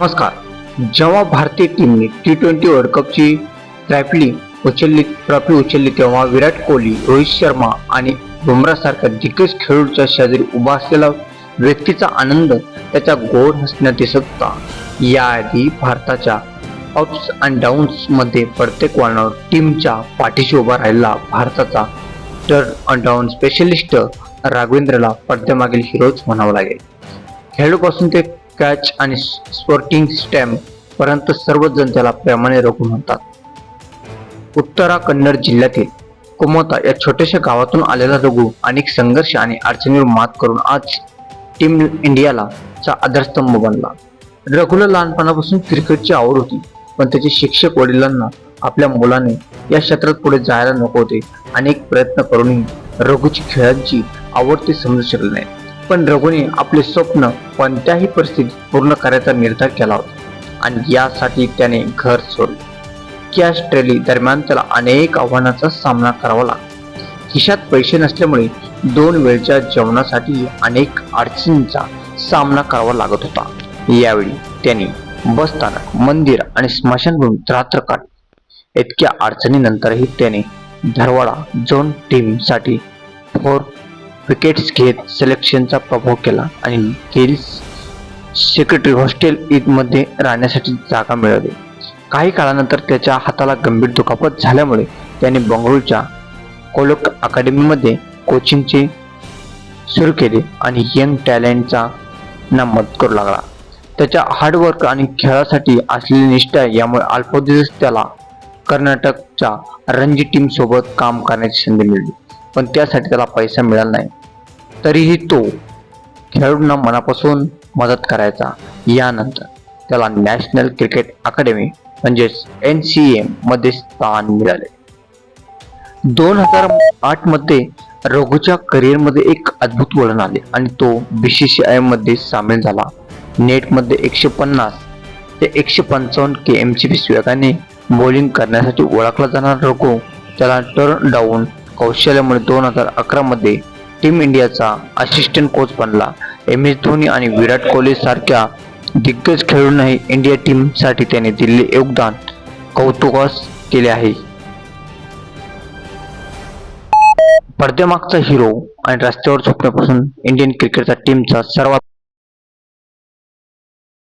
नमस्कार. जेव्हा भारतीय टीमने टी ट्वेंटी वर्ल्ड कपची ट्रॅपली उचलली ट्रॉफी उचलली तेव्हा विराट कोहली रोहित शर्मा आणि बुमरासारख्या दिग्गज खेळाडूच्या शेजारी उभा असलेला व्यक्तीचा आनंद त्याच्या गोड हसण्यात दिसत होता. याआधी भारताच्या अप्स अँड डाऊन्समध्ये प्रत्येक वळणावर टीमच्या पाठीशी उभा राहिला भारताचा टर्न अँड डाऊन स्पेशलिस्ट राघवेंद्रला पडद्यामागील हिरोच म्हणावं लागेल. खेळाडूपासून ते कॅच आणि स्पोर्टिंग स्टॅम्प पर्यंत सर्वजण त्याला प्रेमाने रघु म्हणतात. उत्तरा कन्नड जिल्ह्यातील कुमोता या छोट्याशा गावातून आलेला रघु अनेक संघर्ष आणि अडचणीवर मात करून आज टीम इंडियाला चा आधारस्तंभ बनला. रघुला लहानपणापासून क्रिकेटची आवड होती पण त्याचे शिक्षक वडिलांना आपल्या मुलाने या क्षेत्रात पुढे जायला नको होते. अनेक प्रयत्न करूनही रघुची खेळांची आवड ते समजू शकले नाही. पण रघुने आपले स्वप्न कोणत्याही परिस्थितीत पूर्ण करायचा निर्धार केला होता. आणि यासाठी त्याने घर सोडले. कॅश ट्रेली दरम्यान त्याला अनेक आव्हानांचा सामना करावा लागला. खिशात पैसे नसल्यामुळे दोन वेळच्या जेवणासाठी अनेक अडचणींचा सामना करावा लागत होता. यावेळी त्यांनी बस स्थानक मंदिर आणि स्मशानभूमीत रात्र काढली. इतक्या अडचणीनंतरही त्याने धरवाडा झोन टीमसाठी फोर विकेट्स घेत सिलेक्शनचा प्रभाव केला आणि गेल्स सेक्रेटरी हॉस्टेल ईदमध्ये राहण्यासाठी जागा मिळवली. काही काळानंतर त्याच्या हाताला गंभीर दुखापत झाल्यामुळे त्याने बंगळुरूच्या कोलक अकॅडमीमध्ये कोचिंगचे सुरू केले आणि यंग टॅलेंटचा ना मदत करू लागला. त्याच्या हार्डवर्क आणि खेळासाठी असलेली निष्ठा यामुळे अल्पदिवस त्याला कर्नाटकच्या रणजी टीमसोबत काम करण्याची संधी मिळाली. पण त्यासाठी त्याला पैसा मिळाला नाही. तरीही तो खेळाडूंना मनापासून मदत करायचा. यानंतर त्याला नॅशनल क्रिकेट अकॅडमी म्हणजेच एन सी एममध्ये स्थान मिळाले. दोन हजार आठमध्ये रघुच्या करिअरमध्ये एक अद्भुत वळण आले आणि तो बीसीसीआयमध्ये सामील झाला. नेटमध्ये एकशे पन्नास ते एकशे पंचावन्न के एम ची वेगाने बॉलिंग करण्यासाठी ओळखला जाणारा रघु त्याला टर्न डाऊन कौशल्यामुळे दोन हजार अकरा मध्ये टीम इंडियाचा असिस्टंट कोच बनला. एम एस धोनी आणि विराट कोहली सारख्या दिग्गज खेळूनही इंडिया टीमसाठी त्याने दिलेले योगदान कौतुकास केले आहे. पडद्यामागचा हिरो आणि रस्त्यावर झोपण्यापासून इंडियन क्रिकेटचा टीमचा सर्वात